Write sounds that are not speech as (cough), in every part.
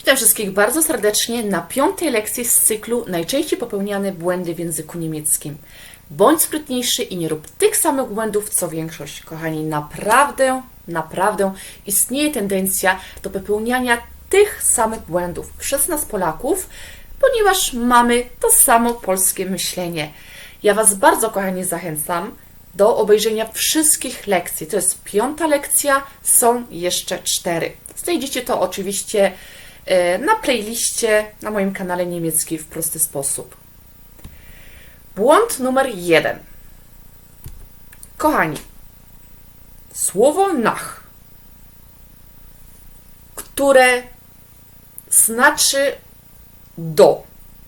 Witam wszystkich bardzo serdecznie na piątej lekcji z cyklu Najczęściej popełniane błędy w języku niemieckim. Bądź sprytniejszy i nie rób tych samych błędów co większość. Kochani, naprawdę, naprawdę istnieje tendencja do popełniania tych samych błędów przez nas Polaków, ponieważ mamy to samo polskie myślenie. Ja Was bardzo, kochani, zachęcam do obejrzenia wszystkich lekcji. To jest piąta lekcja, są jeszcze cztery. Znajdziecie to oczywiście na playliście na moim kanale niemiecki w prosty sposób. Błąd numer jeden. Kochani, słowo nach, które znaczy do.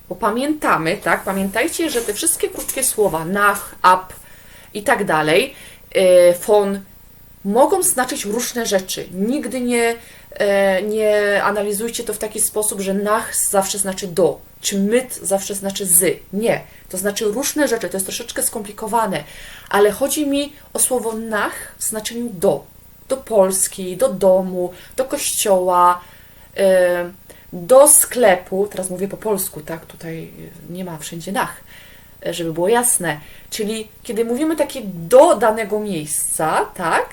Bo pamiętamy, tak? Pamiętajcie, że te wszystkie krótkie słowa nach, ab i tak dalej, e, von mogą znaczyć różne rzeczy. Nigdy nie, e, nie analizujcie to w taki sposób, że nach zawsze znaczy do, czy myt zawsze znaczy z. Nie. To znaczy różne rzeczy, to jest troszeczkę skomplikowane, ale chodzi mi o słowo nach w znaczeniu do. Do Polski, do domu, do kościoła, e, do sklepu. Teraz mówię po polsku, tak? Tutaj nie ma wszędzie nach żeby było jasne. Czyli kiedy mówimy takie do danego miejsca, tak,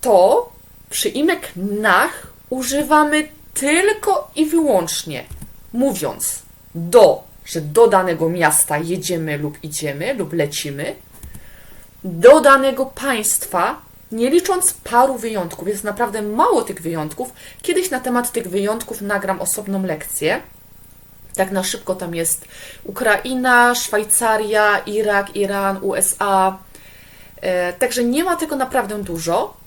to przyimek nach używamy tylko i wyłącznie mówiąc do, że do danego miasta jedziemy lub idziemy lub lecimy, do danego państwa, nie licząc paru wyjątków, jest naprawdę mało tych wyjątków. Kiedyś na temat tych wyjątków nagram osobną lekcję. Tak na szybko tam jest Ukraina, Szwajcaria, Irak, Iran, USA. E, Także nie ma tego naprawdę dużo.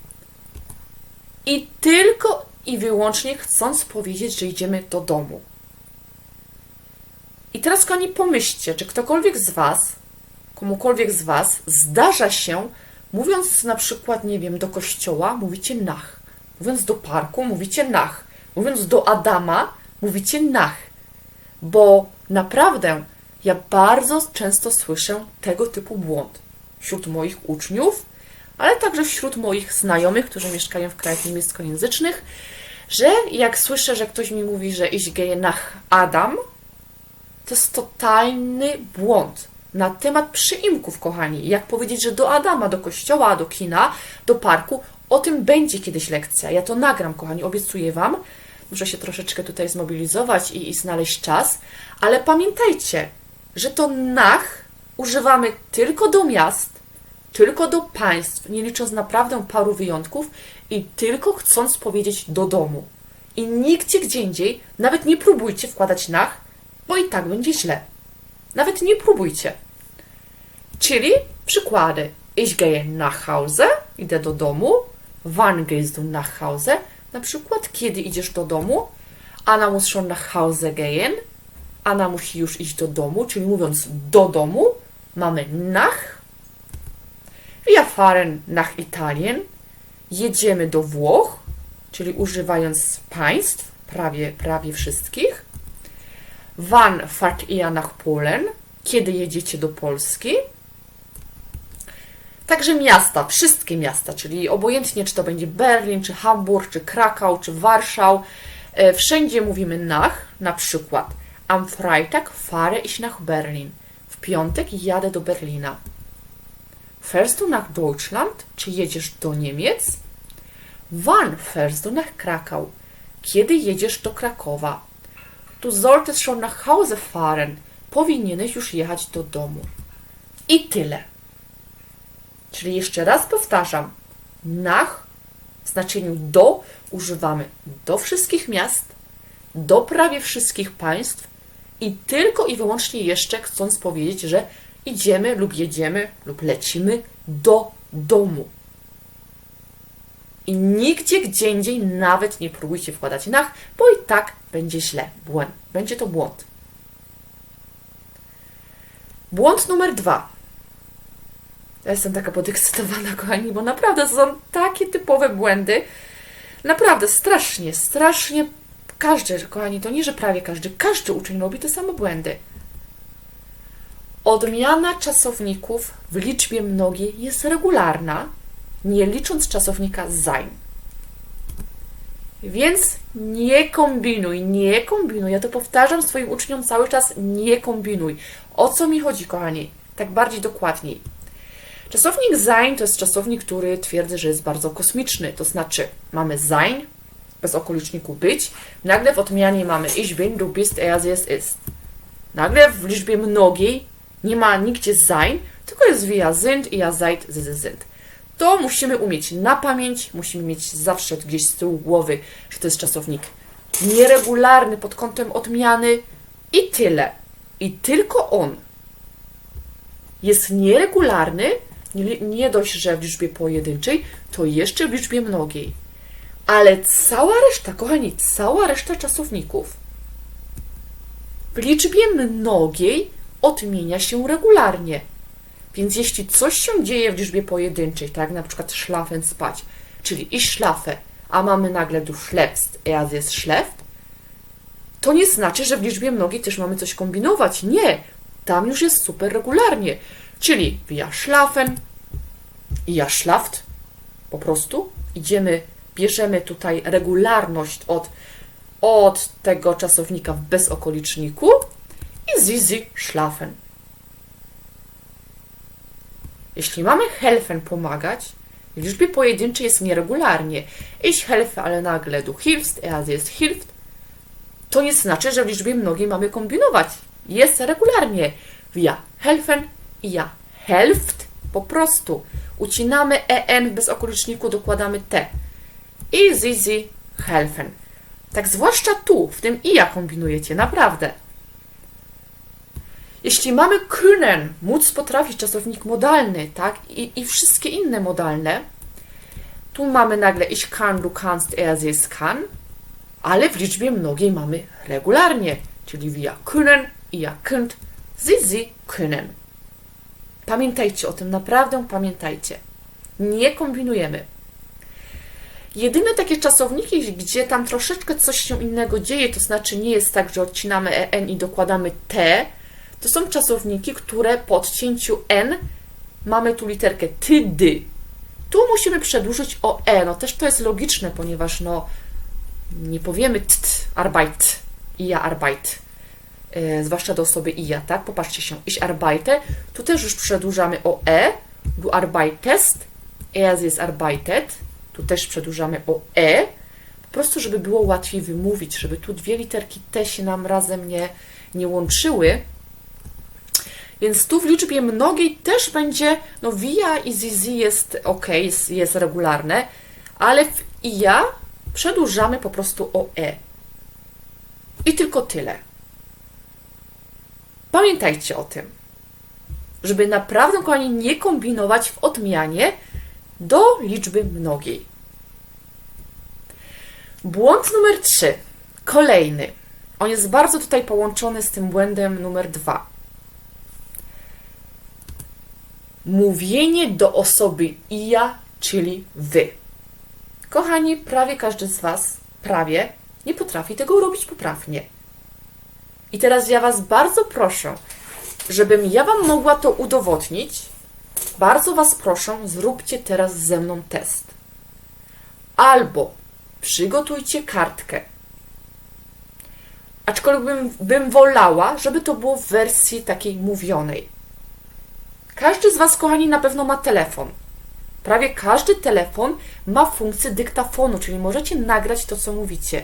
I tylko i wyłącznie chcąc powiedzieć, że idziemy do domu. I teraz, kochani, pomyślcie, czy ktokolwiek z Was, komukolwiek z Was zdarza się, mówiąc na przykład, nie wiem, do kościoła, mówicie nach. Mówiąc do parku, mówicie nach. Mówiąc do Adama, mówicie nach bo naprawdę ja bardzo często słyszę tego typu błąd wśród moich uczniów, ale także wśród moich znajomych, którzy mieszkają w krajach niemieckojęzycznych, że jak słyszę, że ktoś mi mówi, że ich gehe nach Adam, to jest totalny błąd na temat przyimków, kochani. Jak powiedzieć, że do Adama, do kościoła, do kina, do parku, o tym będzie kiedyś lekcja. Ja to nagram, kochani, obiecuję Wam. Muszę się troszeczkę tutaj zmobilizować i, i znaleźć czas, ale pamiętajcie, że to nach używamy tylko do miast, tylko do państw, nie licząc naprawdę paru wyjątków i tylko chcąc powiedzieć do domu. I nigdzie gdzie indziej, nawet nie próbujcie wkładać nach, bo i tak będzie źle. Nawet nie próbujcie. Czyli przykłady. Ich gehe nach Hause, idę do domu. Wann gehst du nach Hause? Na przykład, kiedy idziesz do domu? Anna muss schon nach Hause gehen. Anna musi już iść do domu, czyli mówiąc do domu, mamy nach. Wir fahren nach Italien. Jedziemy do Włoch, czyli używając państw, prawie, prawie wszystkich. Wann fahrt ihr nach Polen? Kiedy jedziecie do Polski? Także miasta, wszystkie miasta, czyli obojętnie czy to będzie Berlin, czy Hamburg, czy Krakau, czy Warszał, e, wszędzie mówimy nach, na przykład am Freitag fahre ich nach Berlin. W piątek jadę do Berlina. Fährst du nach Deutschland? Czy jedziesz do Niemiec? Wann fährst du nach Krakau? Kiedy jedziesz do Krakowa? Du solltest schon nach Hause fahren. Powinieneś już jechać do domu. I tyle. Czyli jeszcze raz powtarzam, nach w znaczeniu do używamy do wszystkich miast, do prawie wszystkich państw i tylko i wyłącznie jeszcze chcąc powiedzieć, że idziemy lub jedziemy lub lecimy do domu. I nigdzie gdzie indziej nawet nie próbujcie wkładać nach, bo i tak będzie źle. Błęd. Będzie to błąd. Błąd numer dwa. Ja jestem taka podekscytowana, (laughs) kochani, bo naprawdę to są takie typowe błędy. Naprawdę, strasznie, strasznie każdy, kochani, to nie, że prawie każdy, każdy uczeń robi te same błędy. Odmiana czasowników w liczbie mnogiej jest regularna, nie licząc czasownika sein. Więc nie kombinuj, nie kombinuj. Ja to powtarzam swoim uczniom cały czas, nie kombinuj. O co mi chodzi, kochani? Tak bardziej dokładniej. Czasownik sein to jest czasownik, który twierdzi, że jest bardzo kosmiczny. To znaczy, mamy sein, bez okoliczniku być. Nagle w odmianie mamy ich bin, du bist, er, sie, es ist. Nagle w liczbie mnogiej nie ma nigdzie sein, tylko jest wir sind, seid, sie, sie sind. To musimy umieć na pamięć, musimy mieć zawsze gdzieś z tyłu głowy, że to jest czasownik nieregularny pod kątem odmiany i tyle. I tylko on jest nieregularny, nie, nie dość, że w liczbie pojedynczej, to jeszcze w liczbie mnogiej. Ale cała reszta, kochani, cała reszta czasowników w liczbie mnogiej odmienia się regularnie. Więc jeśli coś się dzieje w liczbie pojedynczej, tak na przykład schlafen spać, czyli ich schlafe, a mamy nagle du schläfst, er jest schläft, to nie znaczy, że w liczbie mnogiej też mamy coś kombinować. Nie, tam już jest super regularnie. Czyli wir schlafen, ihr schlaft, po prostu idziemy, bierzemy tutaj regularność od, od tego czasownika w bezokoliczniku i sie schlafen. Jeśli mamy helfen pomagać, w liczbie pojedynczej jest nieregularnie. Ich helfe, ale nagle du hilfst, er jest hilft, to nie znaczy, że w liczbie mnogiej mamy kombinować. Jest regularnie. Wir helfen, ja helft, po prostu. Ucinamy en w bezokoliczniku, dokładamy t. I sie helfen. Tak zwłaszcza tu, w tym i ja kombinujecie, naprawdę. Jeśli mamy können, móc potrafić, czasownik modalny, tak, i, i wszystkie inne modalne, tu mamy nagle ich kann, du kannst, er, sie, es kann, ale w liczbie mnogiej mamy regularnie, czyli wir können, ihr könnt, sie, sie können. Pamiętajcie o tym, naprawdę pamiętajcie. Nie kombinujemy. Jedyne takie czasowniki, gdzie tam troszeczkę coś się innego dzieje, to znaczy nie jest tak, że odcinamy en i dokładamy t, to są czasowniki, które po odcięciu n mamy tu literkę ty, dy. Tu musimy przedłużyć o e. No też to jest logiczne, ponieważ no nie powiemy tt, arbeit, ja arbeit. E, zwłaszcza do osoby ja, tak? Popatrzcie się, ich arbeite. Tu też już przedłużamy o e. Du arbeitest, er es arbeitet. Tu też przedłużamy o e. Po prostu, żeby było łatwiej wymówić, żeby tu dwie literki t się nam razem nie, nie łączyły. Więc tu w liczbie mnogiej też będzie, no via i zizi jest ok, jest, jest regularne, ale w ja przedłużamy po prostu o e. I tylko tyle. Pamiętajcie o tym, żeby naprawdę, kochani, nie kombinować w odmianie do liczby mnogiej. Błąd numer 3. Kolejny. On jest bardzo tutaj połączony z tym błędem numer 2. Mówienie do osoby ja, czyli wy. Kochani, prawie każdy z Was, prawie, nie potrafi tego robić poprawnie. I teraz ja Was bardzo proszę, żebym ja Wam mogła to udowodnić, bardzo Was proszę, zróbcie teraz ze mną test. Albo przygotujcie kartkę. Aczkolwiek bym, bym wolała, żeby to było w wersji takiej mówionej. Każdy z Was, kochani, na pewno ma telefon. Prawie każdy telefon ma funkcję dyktafonu, czyli możecie nagrać to, co mówicie.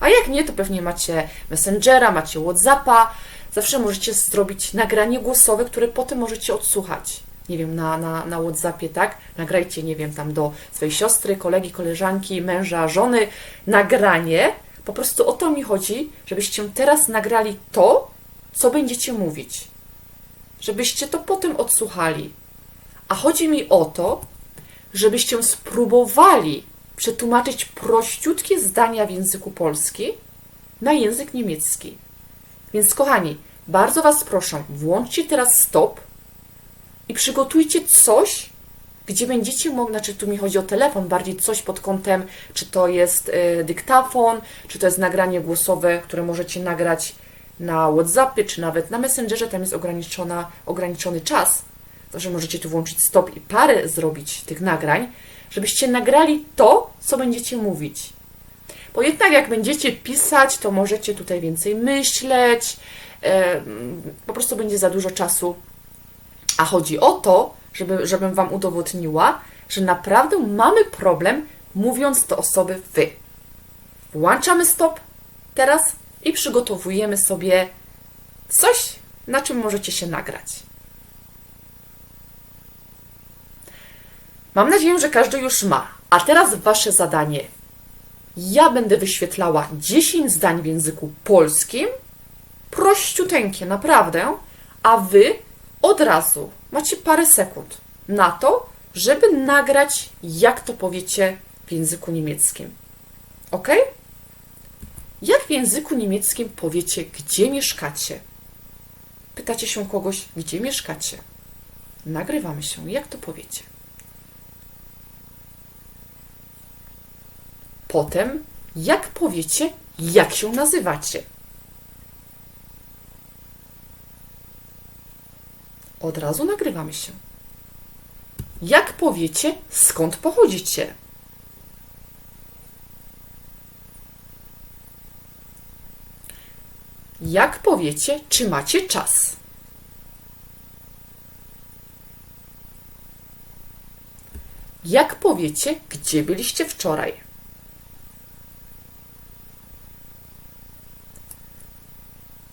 A jak nie, to pewnie macie Messengera, macie Whatsappa. Zawsze możecie zrobić nagranie głosowe, które potem możecie odsłuchać. Nie wiem, na, na, na Whatsappie, tak? Nagrajcie, nie wiem, tam do swojej siostry, kolegi, koleżanki, męża, żony nagranie. Po prostu o to mi chodzi, żebyście teraz nagrali to, co będziecie mówić. Żebyście to potem odsłuchali. A chodzi mi o to, żebyście spróbowali przetłumaczyć prościutkie zdania w języku polskim na język niemiecki. Więc kochani, bardzo Was proszę, włączcie teraz stop i przygotujcie coś, gdzie będziecie mogli, znaczy tu mi chodzi o telefon, bardziej coś pod kątem, czy to jest y, dyktafon, czy to jest nagranie głosowe, które możecie nagrać na WhatsAppie, czy nawet na Messengerze, tam jest ograniczona, ograniczony czas. Zawsze możecie tu włączyć stop i parę zrobić tych nagrań, żebyście nagrali to, co będziecie mówić. bo jednak jak będziecie pisać, to możecie tutaj więcej myśleć, po prostu będzie za dużo czasu. A chodzi o to, żeby, żebym Wam udowodniła, że naprawdę mamy problem mówiąc do osoby wy. Włączamy stop teraz i przygotowujemy sobie coś, na czym możecie się nagrać. Mam nadzieję, że każdy już ma. A teraz Wasze zadanie. Ja będę wyświetlała 10 zdań w języku polskim, prościuteńkie, naprawdę, a Wy od razu macie parę sekund na to, żeby nagrać, jak to powiecie w języku niemieckim. Ok? Jak w języku niemieckim powiecie, gdzie mieszkacie? Pytacie się kogoś, gdzie mieszkacie? Nagrywamy się, jak to powiecie? Potem, jak powiecie, jak się nazywacie? Od razu nagrywamy się. Jak powiecie, skąd pochodzicie? Jak powiecie, czy macie czas? Jak powiecie, gdzie byliście wczoraj?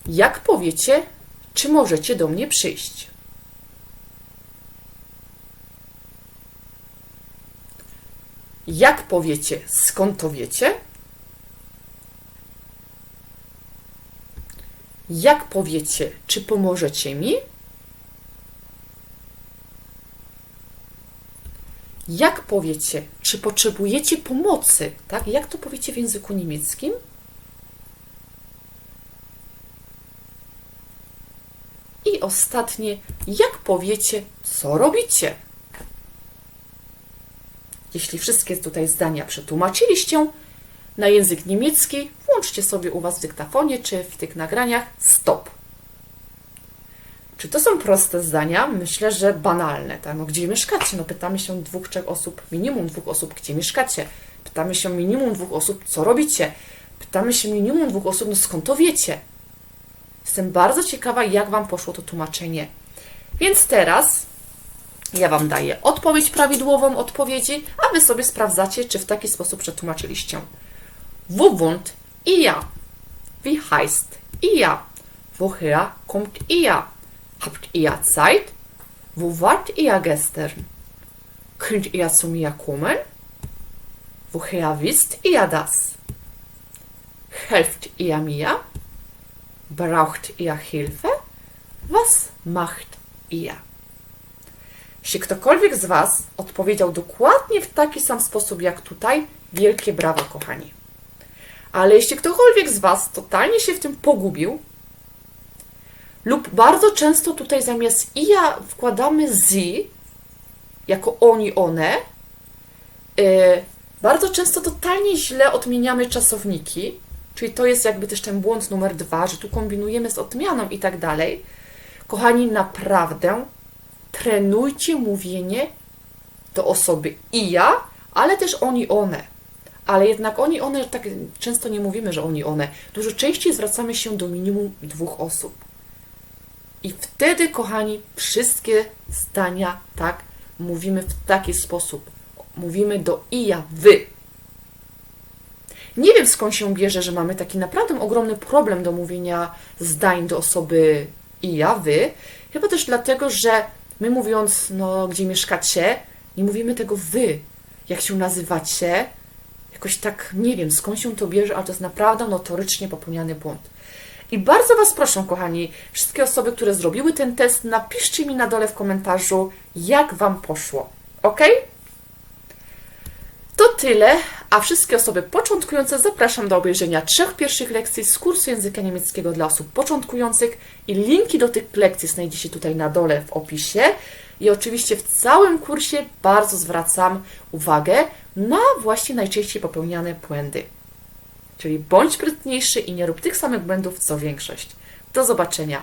Jak powiecie, czy możecie do mnie przyjść? Jak powiecie, skąd to wiecie? Jak powiecie, czy pomożecie mi? Jak powiecie, czy potrzebujecie pomocy? Tak? Jak to powiecie w języku niemieckim? I ostatnie, jak powiecie, co robicie? Jeśli wszystkie tutaj zdania przetłumaczyliście na język niemiecki, włączcie sobie u Was w dyktafonie czy w tych nagraniach stop. Czy to są proste zdania? Myślę, że banalne. Tak? No, gdzie mieszkacie? No, pytamy się dwóch, trzech osób, minimum dwóch osób, gdzie mieszkacie. Pytamy się minimum dwóch osób, co robicie. Pytamy się minimum dwóch osób, no skąd to wiecie? Jestem bardzo ciekawa, jak Wam poszło to tłumaczenie. Więc teraz ja Wam daję odpowiedź prawidłową odpowiedzi, a Wy sobie sprawdzacie, czy w taki sposób przetłumaczyliście. Wo wohnt ihr? Wie heißt ihr? Woher kommt ihr? Habt ihr Zeit? Wo wart ihr gestern? Könnt ihr zu mir kommen? Woher wisst ihr das? Helft ihr mir? Braucht ihr Hilfe? Was macht ihr? Jeśli ktokolwiek z Was odpowiedział dokładnie w taki sam sposób jak tutaj, wielkie brawa, kochani. Ale jeśli ktokolwiek z Was totalnie się w tym pogubił, lub bardzo często tutaj zamiast ja wkładamy z jako oni, one, yy, bardzo często totalnie źle odmieniamy czasowniki, czyli to jest jakby też ten błąd numer dwa, że tu kombinujemy z odmianą i tak dalej. Kochani, naprawdę trenujcie mówienie do osoby i ja, ale też oni, one. Ale jednak oni, one, tak często nie mówimy, że oni, one. Dużo częściej zwracamy się do minimum dwóch osób. I wtedy, kochani, wszystkie zdania, tak, mówimy w taki sposób. Mówimy do i ja, wy. Nie wiem skąd się bierze, że mamy taki naprawdę ogromny problem do mówienia zdań do osoby i ja, wy. Chyba też dlatego, że my mówiąc, no, gdzie mieszkacie, nie mówimy tego wy. Jak się nazywacie, jakoś tak nie wiem skąd się to bierze, ale to jest naprawdę notorycznie popełniany błąd. I bardzo Was proszę, kochani, wszystkie osoby, które zrobiły ten test, napiszcie mi na dole w komentarzu, jak Wam poszło. Ok? To tyle, a wszystkie osoby początkujące zapraszam do obejrzenia trzech pierwszych lekcji z kursu języka niemieckiego dla osób początkujących i linki do tych lekcji znajdziecie tutaj na dole w opisie. I oczywiście w całym kursie bardzo zwracam uwagę na właśnie najczęściej popełniane błędy. Czyli bądź sprytniejszy i nie rób tych samych błędów co większość. Do zobaczenia.